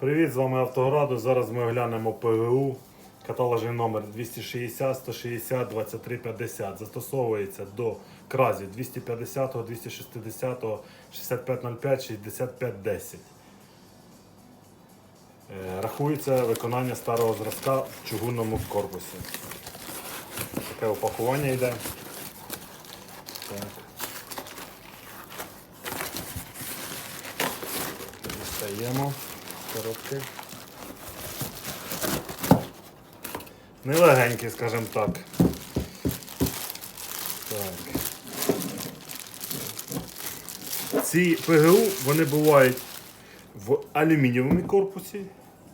Привіт, з вами Автограду. Зараз ми оглянемо ПГУ. Каталожний номер 260 160 23 50. Застосовується до кразів 250, 260, 6505, 6510. Е, Рахується виконання старого зразка в чугунному корпусі. Таке упакування йде. Так. Дістаємо коробки. Нелегенькі, скажімо так. Так. Ці ПГУ вони бувають в алюмінієвому корпусі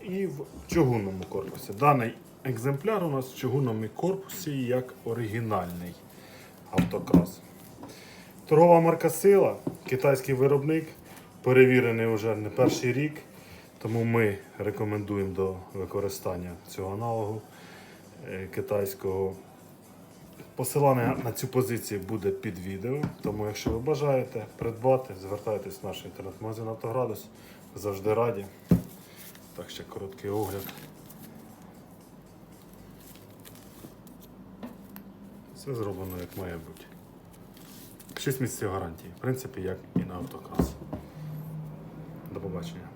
і в чугунному корпусі. Даний екземпляр у нас в чугунному корпусі як оригінальний автокрас. Торгова марка Сила, китайський виробник, перевірений вже не перший рік, тому ми рекомендуємо до використання цього аналогу е, китайського. Посилання на цю позицію буде під відео, тому якщо ви бажаєте придбати, звертайтесь в наш інтернет-магазин Автоградус. Завжди раді. Так, ще короткий огляд. Все зроблено як має бути. 6 місяців гарантії. В принципі, як і на автокрас. До побачення.